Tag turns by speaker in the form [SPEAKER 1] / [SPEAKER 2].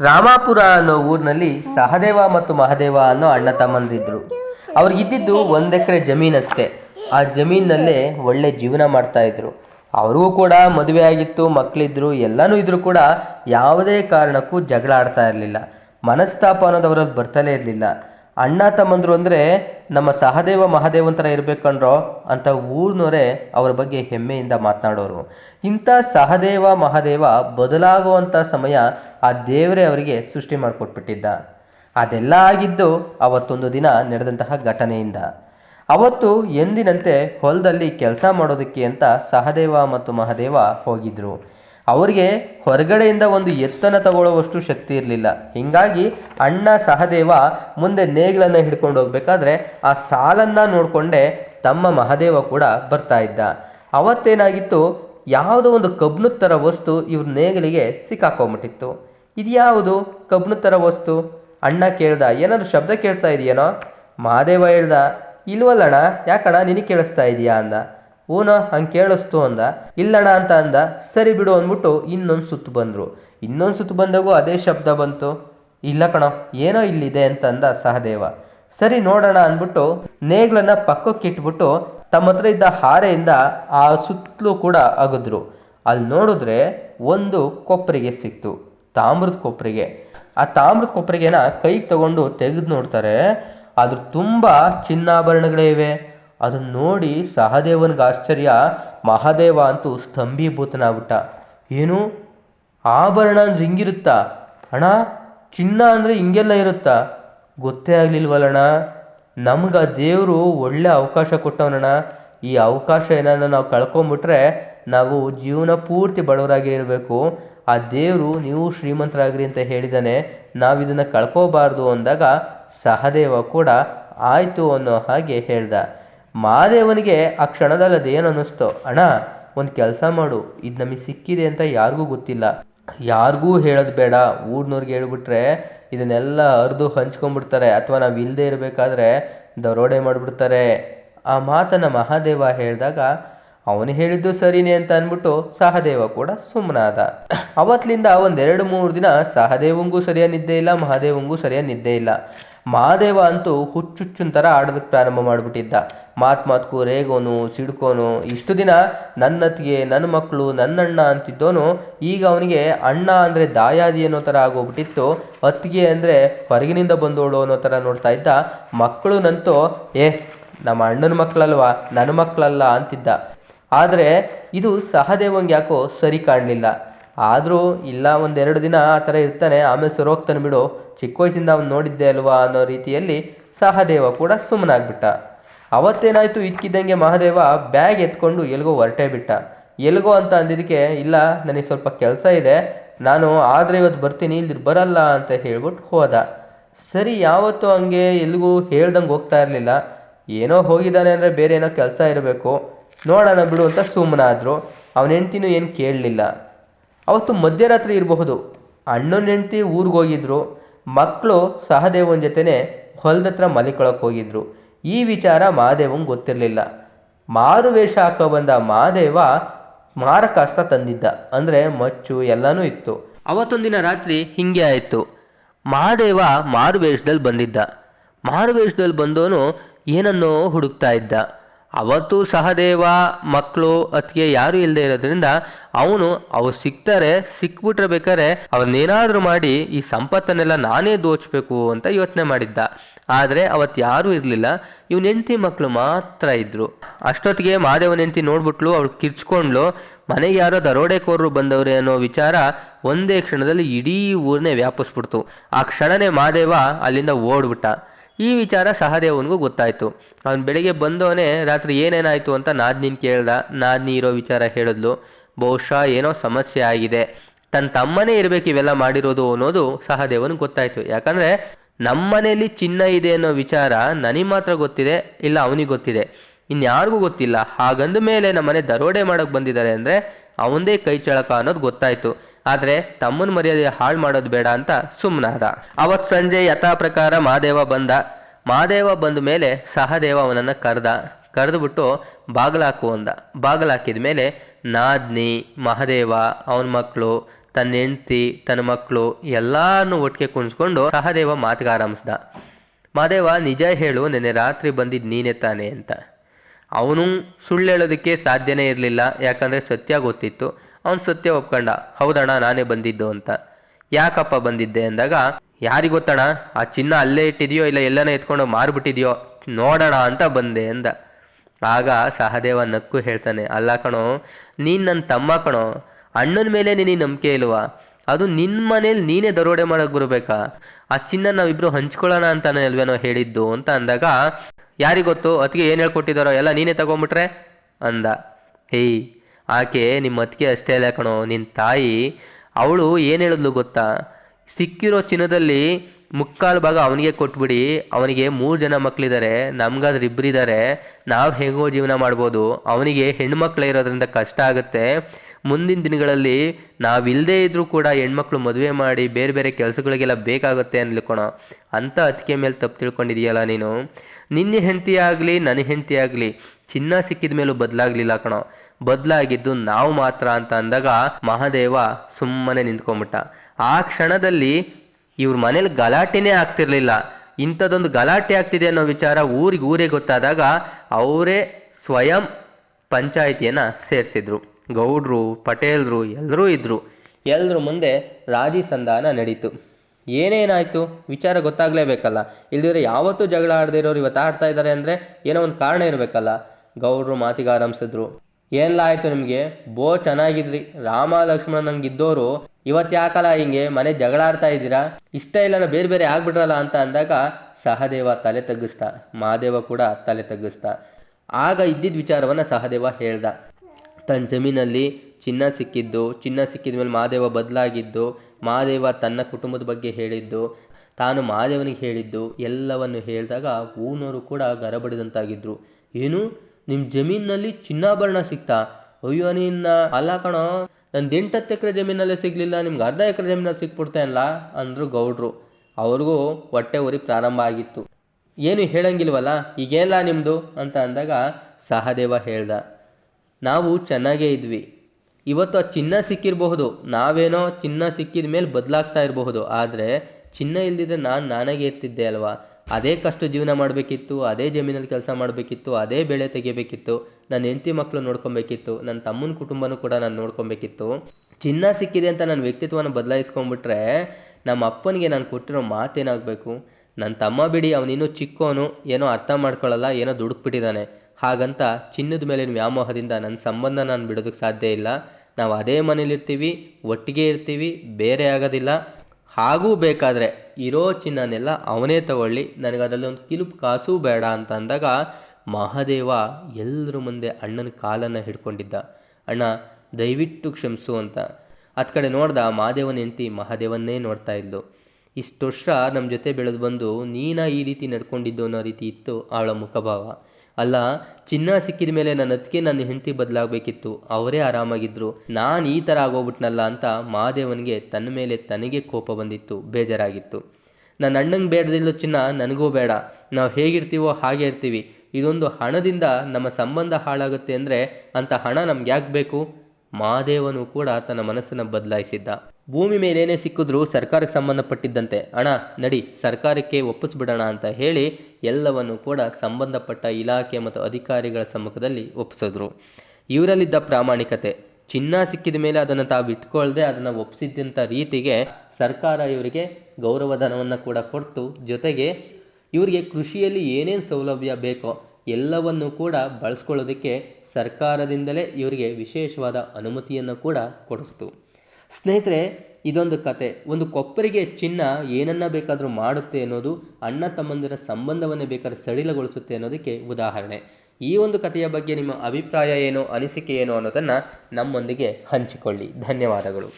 [SPEAKER 1] ರಾಮಾಪುರ ಅನ್ನೋ ಊರಿನಲ್ಲಿ ಸಹದೇವ ಮತ್ತು ಮಹಾದೇವ ಅನ್ನೋ ಅಣ್ಣ ತಮ್ಮಂದಿದ್ರು ಅವ್ರಿಗಿದ್ದಿದ್ದು ಒಂದು ಎಕರೆ ಜಮೀನಷ್ಟೇ ಆ ಜಮೀನಲ್ಲೇ ಒಳ್ಳೆ ಜೀವನ ಮಾಡ್ತಾ ಇದ್ರು. ಅವ್ರಿಗೂ ಕೂಡ ಮದುವೆ ಆಗಿತ್ತು ಮಕ್ಕಳಿದ್ರು ಎಲ್ಲನೂ ಇದ್ರು ಕೂಡ ಯಾವುದೇ ಕಾರಣಕ್ಕೂ ಜಗಳ ಆಡ್ತಾ ಇರಲಿಲ್ಲ. ಮನಸ್ತಾಪ ಅನ್ನೋದು ಅವರಲ್ಲಿ ಬರ್ತಲೇ ಇರಲಿಲ್ಲ. ಅಣ್ಣ ತಮ್ಮಂದ್ರು ಅಂದರೆ ನಮ್ಮ ಸಹದೇವ ಮಹಾದೇವಂತರ ಇರಬೇಕಂಡ್ರೋ ಅಂತ ಊರ್ನವರೇ ಅವರ ಬಗ್ಗೆ ಹೆಮ್ಮೆಯಿಂದ ಮಾತನಾಡೋರು. ಇಂಥ ಸಹದೇವ ಮಹಾದೇವ ಬದಲಾಗುವಂಥ ಸಮಯ ಆ ದೇವರೇ ಅವರಿಗೆ ಸೃಷ್ಟಿ ಮಾಡಿಕೊಟ್ಬಿಟ್ಟಿದ್ದ. ಅದೆಲ್ಲ ಆಗಿದ್ದು ಅವತ್ತೊಂದು ದಿನ ನಡೆದಂತಹ ಘಟನೆಯಿಂದ. ಅವತ್ತು ಎಂದಿನಂತೆ ಹೊಲದಲ್ಲಿ ಕೆಲಸ ಮಾಡೋದಕ್ಕೆ ಅಂತ ಸಹದೇವ ಮತ್ತು ಮಹಾದೇವ ಹೋಗಿದ್ರು. ಅವರಿಗೆ ಹೊರಗಡೆಯಿಂದ ಒಂದು ಎತ್ತನ ತಗೊಳ್ಳುವಷ್ಟು ಶಕ್ತಿ ಇರಲಿಲ್ಲ. ಹೀಗಾಗಿ ಅಣ್ಣ ಸಹದೇವ ಮುಂದೆ ನೇಗಿಲನ್ನು ಹಿಡ್ಕೊಂಡು ಹೋಗ್ಬೇಕಾದ್ರೆ ಆ ಸಾಲನ್ನು ನೋಡಿಕೊಂಡೆ ತಮ್ಮ ಮಹಾದೇವ ಕೂಡ ಬರ್ತಾ ಇದ್ದ. ಅವತ್ತೇನಾಗಿತ್ತು? ಯಾವುದೋ ಒಂದು ಕಬ್ಬಿಣದ ವಸ್ತು ಇವ್ರ ನೇಗಿಲಿಗೆ ಸಿಕ್ಕಾಕೊಂಬಿಟ್ಟಿತ್ತು. ಇದ್ಯಾವುದು ಕಬ್ಬಿಣದ ಥರ ವಸ್ತು? ಅಣ್ಣ ಕೇಳ್ದ, ಏನಾದರೂ ಶಬ್ದ ಕೇಳ್ತಾ ಇದೆಯೇನೋ? ಮಹಾದೇವ ಹೇಳ್ದ, ಇಲ್ವಲ್ಲಣ್ಣ, ಯಾಕಣ್ಣ ನಿನಗೆ ಕೇಳಿಸ್ತಾ ಇದೆಯಾ ಅಂದ. ಊನೋ, ಹಂಗೆ ಕೇಳಿಸ್ತು ಅಂದ. ಇಲ್ಲಣ ಅಂತ ಅಂದ. ಸರಿ ಬಿಡು ಅಂದ್ಬಿಟ್ಟು ಇನ್ನೊಂದು ಸುತ್ತು ಬಂದರು. ಇನ್ನೊಂದು ಸುತ್ತು ಬಂದಾಗೂ ಅದೇ ಶಬ್ದ ಬಂತು. ಇಲ್ಲ ಕಣೋ, ಏನೋ ಇಲ್ಲಿದೆ ಅಂತ ಅಂದ ಸಹದೇವ. ಸರಿ ನೋಡೋಣ ಅಂದ್ಬಿಟ್ಟು ನೇಗ್ಲನ್ನ ಪಕ್ಕಕ್ಕೆ ಇಟ್ಬಿಟ್ಟು ತಮ್ಮ ಹತ್ರ ಇದ್ದ ಹಾರೆಯಿಂದ ಆ ಸುತ್ತಲೂ ಕೂಡ ಅಗದ್ರು. ಅಲ್ಲಿ ನೋಡಿದ್ರೆ ಒಂದು ಕೊಪ್ಪರಿಗೆ ಸಿಕ್ತು. ತಾಮ್ರದ ಕೊಪ್ಪರಿಗೆ ಆ ತಾಮ್ರದ ಕೊಪ್ಪರಿಗೆನ ಕೈಗೆ ತಗೊಂಡು ತೆಗೆದು ನೋಡ್ತಾರೆ. ಅದ್ರ ತುಂಬ ಚಿನ್ನಾಭರಣಗಳೇ ಇವೆ. ಅದನ್ನ ನೋಡಿ ಸಹದೇವನಿಗೆ ಆಶ್ಚರ್ಯ, ಮಹಾದೇವ ಅಂತೂ ಸ್ತಂಭೀಭೂತನಾಗ್ಬಿಟ್ಟ. ಏನು? ಆಭರಣ ಅಂದ್ರೆ ಹಿಂಗಿರುತ್ತಾ? ಅಣ್ಣ, ಚಿನ್ನ ಅಂದರೆ ಹಿಂಗೆಲ್ಲ ಇರುತ್ತಾ? ಗೊತ್ತೇ ಆಗಲಿಲ್ವಲ್ಲಣ್ಣ? ನಮ್ಗೆ ಆ ದೇವರು ಒಳ್ಳೆ ಅವಕಾಶ ಕೊಟ್ಟವನಣ್ಣ. ಈ ಅವಕಾಶ ಏನಾದ್ರೂ ನಾವು ಕಳ್ಕೊಂಬಿಟ್ರೆ ನಾವು ಜೀವನ ಪೂರ್ತಿ ಬಡವರಾಗೇ ಇರಬೇಕು. ಆ ದೇವರು ನೀವು ಶ್ರೀಮಂತರಾಗ್ರಿ ಅಂತ ಹೇಳಿದಾನೆ. ನಾವು ಇದನ್ನು ಕಳ್ಕೋಬಾರ್ದು ಅಂದಾಗ ಸಹದೇವ ಕೂಡ ಆಯಿತು ಅನ್ನೋ ಹಾಗೆ ಹೇಳ್ದ. ಮಹಾದೇವನಿಗೆ ಆ ಕ್ಷಣದಲ್ಲಿ ಅದೇನು ಅನ್ನಿಸ್ತೋ ಅಣ್ಣ, ಒಂದು ಕೆಲಸ ಮಾಡು, ಇದು ನಮಗೆ ಸಿಕ್ಕಿದೆ ಅಂತ ಯಾರಿಗೂ ಗೊತ್ತಿಲ್ಲ. ಯಾರಿಗೂ ಹೇಳೋದು ಬೇಡ. ಊರ್ನವ್ರಿಗೆ ಹೇಳ್ಬಿಟ್ರೆ ಇದನ್ನೆಲ್ಲ ಹರಿದು ಹಂಚ್ಕೊಂಡ್ಬಿಡ್ತಾರೆ. ಅಥವಾ ನಾವು ಇಲ್ಲದೆ ಇರಬೇಕಾದ್ರೆ ದರೋಡೆ ಮಾಡಿಬಿಡ್ತಾರೆ. ಆ ಮಾತನ್ನು ಮಹಾದೇವ ಹೇಳಿದಾಗ, ಅವನು ಹೇಳಿದ್ದು ಸರಿನೇ ಅಂತ ಅಂದ್ಬಿಟ್ಟು ಸಹದೇವ ಕೂಡ ಸುಮ್ಮನಾದ ಅವತ್ತಿನಿಂದ ಒಂದೆರಡು ಮೂರು ದಿನ ಸಹದೇವಂಗೂ ಸರಿಯಾಗಿ ನಿದ್ದೆ ಇಲ್ಲ, ಮಹಾದೇವಂಗೂ ಸರಿಯಾಗಿ ನಿದ್ದೆ ಇಲ್ಲ. ಮಹಾದೇವ ಅಂತೂ ಹುಚ್ಚುಚ್ಚುನ್ ಥರ ಆಡೋದಕ್ಕೆ ಪ್ರಾರಂಭ ಮಾಡಿಬಿಟ್ಟಿದ್ದ. ಮಾತು ಮಾತ್ಕು ರೇಗೋನು ಸಿಡ್ಕೋನು, ಇಷ್ಟು ದಿನ ನನ್ನತ್ತಿಗೆ ನನ್ನ ಮಕ್ಕಳು ನನ್ನಣ್ಣ ಅಂತಿದ್ದೋನು, ಈಗ ಅವನಿಗೆ ಅಣ್ಣ ಅಂದರೆ ದಾಯಾದಿ ಅನ್ನೋ ಥರ ಆಗೋಗ್ಬಿಟ್ಟಿತ್ತು. ಅತ್ತಿಗೆ ಅಂದರೆ ಹೊರಗಿನಿಂದ ಬಂದೋಳು ಅನ್ನೋ ಥರ ನೋಡ್ತಾ ಇದ್ದ. ಮಕ್ಕಳುನಂತೂ ಏ, ನಮ್ಮ ಅಣ್ಣನ ಮಕ್ಕಳಲ್ವಾ ನನ್ನ ಮಕ್ಕಳಲ್ಲ ಅಂತಿದ್ದ. ಆದರೆ ಇದು ಸಹದೇವಂಗೆ ಯಾಕೋ ಸರಿ ಕಾಣಲಿಲ್ಲ. ಆದರೂ ಇಲ್ಲ ಒಂದೆರಡು ದಿನ ಆ ಥರ ಇರ್ತಾನೆ, ಆಮೇಲೆ ಸರೋಗ್ತಾನೆ ಬಿಡು. ಚಿಕ್ಕ ವಯಸ್ಸಿಂದ ಅವ್ನು ನೋಡಿದ್ದೆ ಅಲ್ವಾ ಅನ್ನೋ ರೀತಿಯಲ್ಲಿ ಸಹದೇವ ಕೂಡ ಸುಮ್ಮನಾಗ್ಬಿಟ್ಟ. ಅವತ್ತೇನಾಯಿತು ಇದ್ಕಿದ್ದಂಗೆ ಮಹಾದೇವ ಬ್ಯಾಗ್ ಎತ್ಕೊಂಡು ಎಲ್ಗೋ ಹೊರಟೇ ಬಿಟ್ಟ. ಎಲ್ಗೋ ಅಂತ ಅಂದಿದ್ದಕ್ಕೆ, ಇಲ್ಲ, ನನಗೆ ಸ್ವಲ್ಪ ಕೆಲಸ ಇದೆ, ನಾನು ಆದರೆ ಇವತ್ತು ಬರ್ತೀನಿ ಇಲ್ಲಿ ಬರಲ್ಲ ಅಂತ ಹೇಳ್ಬಿಟ್ಟು ಹೋದ. ಸರಿ, ಯಾವತ್ತೂ ಹಂಗೆ ಎಲ್ಗೂ ಹೇಳ್ದಂಗೆ ಹೋಗ್ತಾ ಇರಲಿಲ್ಲ. ಏನೋ ಹೋಗಿದ್ದಾನೆ ಅಂದರೆ ಬೇರೆ ಏನೋ ಕೆಲಸ ಇರಬೇಕು. ನೋಡೋಣ ಬಿಡು ಅಂತ ಸುಮ್ಮನಾದರು. ಅವನ ಹೆಂಡ್ತಿನೂ ಏನು ಕೇಳಲಿಲ್ಲ. ಅವತ್ತು ಮಧ್ಯರಾತ್ರಿ ಇರಬಹುದು. ಅಣ್ಣನ ಹೆಂಡ್ತಿ ಊರಿಗೆ ಹೋಗಿದ್ರು. ಮಕ್ಕಳು ಸಹದೇವನ ಜೊತೆನೆ ಹೊಲದ ಹತ್ರ ಮಲಿಕೊಳಕ್ಕೆ ಹೋಗಿದ್ರು. ಈ ವಿಚಾರ ಮಹಾದೇವಂಗೆ ಗೊತ್ತಿರಲಿಲ್ಲ. ಮಾರು ವೇಷ ಹಾಕೋ ಬಂದ ಮಹಾದೇವ ಮಾರಕಾಸ್ತ ತಂದಿದ್ದ. ಅಂದರೆ ಮಚ್ಚು ಎಲ್ಲನೂ ಇತ್ತು. ಅವತ್ತೊಂದಿನ ರಾತ್ರಿ ಹಿಂಗೆ ಆಯಿತು. ಮಹಾದೇವ ಮಾರು ವೇಷದಲ್ಲಿ ಬಂದಿದ್ದ. ಮಾರು ವೇಷದಲ್ಲಿ ಬಂದವನು ಏನನ್ನೋ ಹುಡುಕ್ತಾ ಇದ್ದ. ಅವತ್ತು ಸಹದೇವ ಮಕ್ಕಳು, ಅತ್ತಿಗೆ ಯಾರು ಇಲ್ಲದೆ ಇರೋದ್ರಿಂದ ಅವನು, ಅವ್ರು ಸಿಗ್ತಾರೆ ಸಿಕ್ಬಿಟ್ರೆ ಬೇಕಾದ್ರೆ ಅವನ್ನೇನಾದರೂ ಮಾಡಿ ಈ ಸಂಪತ್ತನ್ನೆಲ್ಲ ನಾನೇ ದೋಚಬೇಕು ಅಂತ ಯೋಚನೆ ಮಾಡಿದ್ದ. ಆದರೆ ಅವತ್ತು ಯಾರೂ ಇರಲಿಲ್ಲ. ಇವನ್ ಹೆಂಡತಿ ಮಕ್ಕಳು ಮಾತ್ರ ಇದ್ದರು ಅಷ್ಟೊತ್ತಿಗೆ ಮಾದೇವನ ಹೆಂಡತಿ ನೋಡ್ಬಿಟ್ಲು, ಅವಳು ಕಿರ್ಚ್ಕೊಂಡ್ಲು. ಮನೆಗೆ ಯಾರೋ ದರೋಡೆಕೋರರು ಬಂದವ್ರೆ ಅನ್ನೋ ವಿಚಾರ ಒಂದೇ ಕ್ಷಣದಲ್ಲಿ ಇಡೀ ಊರನ್ನೇ ವ್ಯಾಪಿಸ್ಬಿಡ್ತು. ಆ ಕ್ಷಣನೇ ಮಾದೇವ ಅಲ್ಲಿಂದ ಓಡ್ಬಿಟ್ಟ. ಈ ವಿಚಾರ ಸಹದೇವನಿಗೂ ಗೊತ್ತಾಯಿತು. ಅವನು ಬೆಳಿಗ್ಗೆ ಬಂದವನೇ ರಾತ್ರಿ ಏನೇನಾಯಿತು ಅಂತ ನಾದ್ನಿನ್ ಕೇಳ್ದ. ನಾದ್ನಿ ಇರೋ ವಿಚಾರ ಹೇಳಿದ್ಲು. ಬಹುಶಃ ಏನೋ ಸಮಸ್ಯೆ ಆಗಿದೆ. ತನ್ನ ತಮ್ಮನೇ ಇರಬೇಕು ಇವೆಲ್ಲ ಮಾಡಿರೋದು ಅನ್ನೋದು ಸಹದೇವನಿಗೆ ಗೊತ್ತಾಯಿತು. ಯಾಕಂದರೆ ನಮ್ಮನೇಲಿ ಚಿನ್ನ ಇದೆ ಅನ್ನೋ ವಿಚಾರ ನನಗೆ ಮಾತ್ರ ಗೊತ್ತಿದೆ, ಇಲ್ಲ ಅವನಿಗೆ ಗೊತ್ತಿದೆ. ಇನ್ಯಾರಿಗೂ ಗೊತ್ತಿಲ್ಲ. ಹಾಗಂದ ಮೇಲೆ ನಮ್ಮನೆ ದರೋಡೆ ಮಾಡೋಕೆ ಬಂದಿದ್ದಾರೆ ಅಂದರೆ ಅವಂದೇ ಕೈ ಚಳಕ ಅನ್ನೋದು ಗೊತ್ತಾಯ್ತು. ಆದರೆ ತಮ್ಮನ ಮರ್ಯಾದೆ ಹಾಳು ಮಾಡೋದು ಬೇಡ ಅಂತ ಸುಮ್ಮನಾದ ಅವತ್ತು ಸಂಜೆ ಯಥಾ ಪ್ರಕಾರ ಮಹಾದೇವ ಬಂದ. ಮಹಾದೇವ ಬಂದ ಮೇಲೆ ಸಹದೇವ ಅವನನ್ನು ಕರೆದ. ಕರೆದುಬಿಟ್ಟು ಬಾಗಿಲಾಕು ಅಂದ. ಬಾಗಿಲಾಕಿದ ಮೇಲೆ ನಾದ್ನಿ, ಮಹಾದೇವ, ಅವನ ಮಕ್ಕಳು ತನ್ನ ಹೆಂಡ್ತಿ ತನ್ನ ಮಕ್ಕಳು ಎಲ್ಲಾನು ಒಟ್ಟಿಗೆ ಕುಣಿಸ್ಕೊಂಡು ಸಹದೇವ ಮಾತಿಗೆ ಆರಂಭಿಸ್ದ ಮಹಾದೇವ ನಿಜ ಹೇಳು, ನೆನ್ನೆ ರಾತ್ರಿ ಬಂದಿದ್ದು ನೀನೇ ತಾನೆ ಅಂತ. ಅವನು ಸುಳ್ಳು ಹೇಳೋದಕ್ಕೆ ಸಾಧ್ಯನೇ ಇರಲಿಲ್ಲ. ಯಾಕಂದರೆ ಸತ್ಯ ಗೊತ್ತಿತ್ತು. ಅವನು ಸತ್ಯ ಒಪ್ಕೊಂಡ. ಹೌದಣ್ಣ, ನಾನೇ ಬಂದಿದ್ದು ಅಂತ. ಯಾಕಪ್ಪ ಬಂದಿದ್ದೆ ಅಂದಾಗ, ಯಾರಿಗೆ ಗೊತ್ತಣ ಆ ಚಿನ್ನ ಅಲ್ಲೇ ಇಟ್ಟಿದೆಯೋ ಇಲ್ಲ ಎಲ್ಲನ ಎತ್ಕೊಂಡು ಮಾರ್ಬಿಟ್ಟಿದೆಯೋ? ನೋಡೋಣ ಅಂತ ಬಂದೆ ಅಂದ. ಆಗ ಸಹದೇವ ನಕ್ಕು ಹೇಳ್ತಾನೆ, ಅಲ್ಲ ಕಣೋ, ನೀನು ನನ್ನ ತಮ್ಮ ಕಣೋ. ಅಣ್ಣನ ಮೇಲೆ ನಿನಗೆ ನಂಬಿಕೆ ಇಲ್ವಾ? ಅದು ನಿನ್ನ ಮನೇಲಿ ನೀನೇ ದರೋಡೆ ಮಾಡೋಕೆ ಬರಬೇಕಾ? ಆ ಚಿನ್ನ ನಾವಿಬ್ರು ಹಂಚ್ಕೊಳ್ಳೋಣ ಅಂತಾನೆ ಅಲ್ವೇನೋ ಹೇಳಿದ್ದು ಅಂತ ಅಂದಾಗ ಯಾರಿಗೊತ್ತು ಅತ್ತಿಗೆ ಏನು ಹೇಳ್ಕೊಟ್ಟಿದ್ದಾರೋ ಎಲ್ಲ ನೀನೇ ತಗೊಂಬಿಟ್ರೆ? ಅಂದ. ಹೇಯ್, ಆಕೆ ನಿಮ್ಮ ಅತ್ತಿಗೆ ಅಷ್ಟೇ ಅಲ್ಲ ಕಣೋ ನಿನ್ನ ತಾಯಿ, ಅವಳು ಏನು ಹೇಳಿದ್ಲು ಗೊತ್ತಾ? ಸಿಕ್ಕಿರೋ ಚಿನ್ನದಲ್ಲಿ ಮುಕ್ಕಾಲು ಭಾಗ ಅವನಿಗೆ ಕೊಟ್ಬಿಡಿ. ಅವನಿಗೆ ಮೂರು ಜನ ಮಕ್ಕಳಿದ್ದಾರೆ ನಮ್ಗಾದ್ರೆ ಇಬ್ಬರಿದ್ದಾರೆ ನಾವು ಹೇಗೋ ಜೀವನ ಮಾಡ್ಬೋದು. ಅವನಿಗೆ ಹೆಣ್ಮಕ್ಳೇ ಇರೋದ್ರಿಂದ ಕಷ್ಟ ಆಗುತ್ತೆ. ಮುಂದಿನ ದಿನಗಳಲ್ಲಿ ನಾವಿಲ್ಲದೇ ಇದ್ದರೂ ಕೂಡ ಹೆಣ್ಮಕ್ಳು ಮದುವೆ ಮಾಡಿ ಬೇರೆ ಬೇರೆ ಕೆಲಸಗಳಿಗೆಲ್ಲ ಬೇಕಾಗುತ್ತೆ ಅನ್ಲಿಕೋಣ ಅಂತ ಅತಿಕೆ ಮೇಲೆ ತಪ್ಪು ತಿಳ್ಕೊಂಡಿದೀಯಲ್ಲ ನೀನು? ನಿನ್ನ ಹೆಂಡತಿ ಆಗಲಿ ನನ್ನ ಹೆಂಡತಿ ಆಗಲಿ, ಚಿನ್ನ ಸಿಕ್ಕಿದ ಮೇಲೂ ಬದಲಾಗಲಿಲ್ಲ ಕಣ. ಬದಲಾಗಿದ್ದು ನಾವು ಮಾತ್ರ ಅಂತ ಅಂದಾಗ ಮಹಾದೇವ ಸುಮ್ಮನೆ ನಿಂತ್ಕೊಂಬಿಟ್ಟ ಆ ಕ್ಷಣದಲ್ಲಿ ಇವ್ರ ಮನೇಲಿ ಗಲಾಟೆನೇ ಆಗ್ತಿರ್ಲಿಲ್ಲ. ಇಂಥದ್ದೊಂದು ಗಲಾಟೆ ಆಗ್ತಿದೆ ಅನ್ನೋ ವಿಚಾರ ಊರಿಗೆ ಊರೇ ಗೊತ್ತಾದಾಗ ಅವರೇ ಸ್ವಯಂ ಪಂಚಾಯಿತಿಯನ್ನು ಸೇರಿಸಿದ್ರು. ಗೌಡ್ರು, ಪಟೇಲ್ರು ಎಲ್ಲರೂ ಇದ್ದರು ಎಲ್ಲರ ಮುಂದೆ ರಾಜಿ ಸಂಧಾನ ನಡೀತು. ಏನೇನಾಯಿತು? ವಿಚಾರ ಗೊತ್ತಾಗಲೇಬೇಕಲ್ಲ. ಇಲ್ದಿದ್ರೆ ಯಾವತ್ತೂ ಜಗಳ ಆಡದೇ ಇರೋರು ಇವತ್ತು ಆಡ್ತಾ ಇದ್ದಾರೆ ಅಂದರೆ ಏನೋ ಒಂದು ಕಾರಣ ಇರಬೇಕಲ್ಲ. ಗೌಡ್ರು ಮಾತಿಗೆ ಆರಂಭಿಸಿದ್ರು. ಏನೆಲ್ಲ ಆಯಿತು ನಿಮಗೆ? ಬೋ, ಚೆನ್ನಾಗಿದ್ರಿ. ರಾಮ ಲಕ್ಷ್ಮಣ ಇದ್ದೋರು ಇವತ್ತು ಯಾಕಲ್ಲ ಹಿಂಗೆ ಮನೆ ಜಗಳ ಆಡ್ತಾ ಇದ್ದೀರಾ? ಇಷ್ಟ ಇಲ್ಲ ಬೇರೆ ಬೇರೆ ಆಗ್ಬಿಟ್ರಲ್ಲ ಅಂತ ಅಂದಾಗ ಸಹದೇವ ತಲೆ ತಗ್ಗಿಸ್ತಾ ಮಹಾದೇವ ಕೂಡ ತಲೆ ತಗ್ಗಿಸ್ತಾ ಆಗ ಇದ್ದಿದ್ದ ವಿಚಾರವನ್ನು ಸಹದೇವ ಹೇಳ್ದ. ತನ್ನ ಜಮೀನಲ್ಲಿ ಚಿನ್ನ ಸಿಕ್ಕಿದ್ದು, ಚಿನ್ನ ಸಿಕ್ಕಿದ ಮೇಲೆ ಮಹಾದೇವ ಬದಲಾಗಿದ್ದು, ಮಹಾದೇವ ತನ್ನ ಕುಟುಂಬದ ಬಗ್ಗೆ ಹೇಳಿದ್ದು, ತಾನು ಮಹಾದೇವನಿಗೆ ಹೇಳಿದ್ದು ಎಲ್ಲವನ್ನು ಹೇಳಿದಾಗ ಊನೋರು ಕೂಡ ಗರಬಡಿದಂತಾಗಿದ್ರು. ಏನು? ನಿಮ್ಮ ಜಮೀನಿನಲ್ಲಿ ಚಿನ್ನಾಭರಣ ಸಿಕ್ತಾ ಅಯ್ಯೋ ನಿನ್ನ, ಅಲ್ಲ ಕಣೋ. ನನ್ನ ಎಂಟತ್ತು ಎಕರೆ ಜಮೀನಲ್ಲೇ ಸಿಗಲಿಲ್ಲ, ನಿಮ್ಗೆ ಅರ್ಧ ಎಕರೆ ಜಮೀನಲ್ಲಿ ಸಿಕ್ಬಿಡ್ತೇನಲ್ಲ? ಅಂದರು ಗೌಡ್ರು. ಅವ್ರಿಗೂ ಹೊಟ್ಟೆ ಉರಿ ಪ್ರಾರಂಭ ಆಗಿತ್ತು. ಏನು ಹೇಳಂಗಿಲ್ವಲ್ಲ ಈಗೇಲ್ಲ ನಿಮ್ಮದು ಅಂತ ಅಂದಾಗ ಸಹದೇವ ಹೇಳ್ದ. ನಾವು ಚೆನ್ನಾಗೇ ಇದ್ವಿ. ಇವತ್ತು ಆ ಚಿನ್ನ ಸಿಕ್ಕಿರಬಹುದು. ನಾವೇನೋ ಚಿನ್ನ ಸಿಕ್ಕಿದ ಮೇಲೆ ಬದಲಾಗ್ತಾ ಇರಬಹುದು. ಆದರೆ ಚಿನ್ನ ಇಲ್ದಿದ್ರೆ ನಾನು ನಾನಾಗೆ ಇರ್ತಿದ್ದೆ ಅಲ್ವಾ? ಅದೇ ಕಷ್ಟ ಜೀವನ ಮಾಡಬೇಕಿತ್ತು, ಅದೇ ಜಮೀನಲ್ಲಿ ಕೆಲಸ ಮಾಡಬೇಕಿತ್ತು, ಅದೇ ಬೆಳೆ ತೆಗಿಬೇಕಿತ್ತು, ನನ್ನ ಹೆಂಡತಿ ಮಕ್ಕಳು ನೋಡ್ಕೊಬೇಕಿತ್ತು, ನನ್ನ ತಮ್ಮನ ಕುಟುಂಬನೂ ಕೂಡ ನಾನು ನೋಡ್ಕೊಬೇಕಿತ್ತು. ಚಿನ್ನ ಸಿಕ್ಕಿದೆ ಅಂತ ನನ್ನ ವ್ಯಕ್ತಿತ್ವವನ್ನು ಬದಲಾಯಿಸ್ಕೊಂಡ್ಬಿಟ್ರೆ ನಮ್ಮ ಅಪ್ಪನಿಗೆ ನಾನು ಕೊಟ್ಟಿರೋ ಮಾತೇನಾಗಬೇಕು? ನನ್ನ ತಮ್ಮ ಬಿಡಿ ಅವನಿನ್ನೂ ಚಿಕ್ಕವನು, ಏನೋ ಅರ್ಥ ಮಾಡ್ಕೊಳ್ಳಲ್ಲ, ಏನೋ ದುಡುಕ್ಬಿಟ್ಟಿದ್ದಾನೆ. ಹಾಗಂತ ಚಿನ್ನದ ಮೇಲಿನ ವ್ಯಾಮೋಹದಿಂದ ನನ್ನ ಸಂಬಂಧ ನಾನು ಬಿಡೋದಕ್ಕೆ ಸಾಧ್ಯ ಇಲ್ಲ. ನಾವು ಅದೇ ಮನೇಲಿರ್ತೀವಿ, ಒಟ್ಟಿಗೆ ಇರ್ತೀವಿ, ಬೇರೆ ಆಗೋದಿಲ್ಲ. ಹಾಗೂ ಬೇಕಾದರೆ ಇರೋ ಚಿನ್ನನೆಲ್ಲ ಅವನೇ ತಗೊಳ್ಳಿ. ನನಗೆ ಅದರಲ್ಲಿ ಒಂದು ಕಿಲುಪ್ ಕಾಸು ಬೇಡ ಅಂತ ಅಂದಾಗ ಮಹಾದೇವ ಎಲ್ಲರ ಮುಂದೆ ಅಣ್ಣನ ಕಾಲನ್ನು ಹಿಡ್ಕೊಂಡಿದ್ದ. ಅಣ್ಣ, ದಯವಿಟ್ಟು ಕ್ಷಮಿಸು ಅಂತ. ಅತ್ ಕಡೆ ನೋಡ್ದ ಮಹಾದೇವನ ಹೆಂಡತಿ ಮಹಾದೇವನ್ನೇ ನೋಡ್ತಾ ಇದ್ಲು. ಇಷ್ಟು ವರ್ಷ ನಮ್ಮ ಜೊತೆ ಬೆಳೆದು ಬಂದು ನೀನ ಈ ರೀತಿ ನಡ್ಕೊಂಡಿದ್ದು ಅನ್ನೋ ರೀತಿ ಇತ್ತು ಅವಳ ಮುಖಭಾವ. ಅಲ್ಲ, ಚಿನ್ನ ಸಿಕ್ಕಿದ ಮೇಲೆ ನನ್ನ ಅತ್ತಿಗೆ ನನ್ನ ಹೆಂಡತಿ ಬದಲಾಗಬೇಕಿತ್ತು. ಅವರೇ ಆರಾಮಾಗಿದ್ರು. ನಾನು ಈ ಥರ ಆಗೋಗ್ಬಿಟ್ನಲ್ಲ ಅಂತ ಮಹಾದೇವನಿಗೆ ತನ್ನ ಮೇಲೆ ತನಗೆ ಕೋಪ ಬಂದಿತ್ತು, ಬೇಜಾರಾಗಿತ್ತು. ನನ್ನ ಅಣ್ಣಂಗೆ ಬೇಡದಿಲ್ಲ ಚಿನ್ನ, ನನಗೂ ಬೇಡ. ನಾವು ಹೇಗಿರ್ತೀವೋ ಹಾಗೆ ಇರ್ತೀವಿ. ಇದೊಂದು ಹಣದಿಂದ ನಮ್ಮ ಸಂಬಂಧ ಹಾಳಾಗುತ್ತೆ ಅಂದರೆ ಅಂಥ ಹಣ ನಮ್ಗೆ ಯಾಕೆ ಬೇಕು? ಮಹಾದೇವನು ಕೂಡ ತನ್ನ ಮನಸ್ಸನ್ನು ಬದಲಾಯಿಸಿದ್ದ. ಭೂಮಿ ಮೇಲೇನೇ ಸಿಕ್ಕಿದ್ರೂ ಸರ್ಕಾರಕ್ಕೆ ಸಂಬಂಧಪಟ್ಟಿದ್ದಂತೆ, ಅಣ್ಣ, ನಡಿ, ಸರ್ಕಾರಕ್ಕೆ ಒಪ್ಪಿಸ್ಬಿಡೋಣ ಅಂತ ಹೇಳಿ ಎಲ್ಲವನ್ನು ಕೂಡ ಸಂಬಂಧಪಟ್ಟ ಇಲಾಖೆ ಮತ್ತು ಅಧಿಕಾರಿಗಳ ಸಮ್ಮುಖದಲ್ಲಿ ಒಪ್ಪಿಸಿದ್ರು. ಇವರಲ್ಲಿದ್ದ ಪ್ರಾಮಾಣಿಕತೆ, ಚಿನ್ನ ಸಿಕ್ಕಿದ ಮೇಲೆ ಅದನ್ನು ತಾವು ಇಟ್ಕೊಳ್ಳದೆ ಅದನ್ನು ಒಪ್ಪಿಸಿದ್ದಂಥ ರೀತಿಗೆ ಸರ್ಕಾರ ಇವರಿಗೆ ಗೌರವಧನವನ್ನು ಕೂಡ ಕೊಡ್ತು. ಜೊತೆಗೆ ಇವರಿಗೆ ಕೃಷಿಯಲ್ಲಿ ಏನೇನು ಸೌಲಭ್ಯ ಬೇಕೋ ಎಲ್ಲವನ್ನು ಕೂಡ ಬಳಸ್ಕೊಳ್ಳೋದಕ್ಕೆ ಸರ್ಕಾರದಿಂದಲೇ ಇವರಿಗೆ ವಿಶೇಷವಾದ ಅನುಮತಿಯನ್ನು ಕೂಡ ಕೊಡಿಸ್ತು. ಸ್ನೇಹಿತರೆ, ಇದೊಂದು ಕತೆ. ಒಂದು ಕೊಪ್ಪರಿಗೆ ಚಿನ್ನ ಏನನ್ನ ಬೇಕಾದರೂ ಮಾಡುತ್ತೆ ಅನ್ನೋದು ಅಣ್ಣ ತಮ್ಮಂದಿರ ಸಂಬಂಧವನ್ನೇ ಬೇಕಾದ್ರೆ ಸಡಿಲಗೊಳಿಸುತ್ತೆ ಅನ್ನೋದಕ್ಕೆ ಉದಾಹರಣೆ. ಈ ಒಂದು ಕಥೆಯ ಬಗ್ಗೆ ನಿಮ್ಮ ಅಭಿಪ್ರಾಯ ಏನು, ಅನಿಸಿಕೆ ಏನು ಅನ್ನೋದನ್ನು ನಮ್ಮೊಂದಿಗೆ ಹಂಚಿಕೊಳ್ಳಿ. ಧನ್ಯವಾದಗಳು.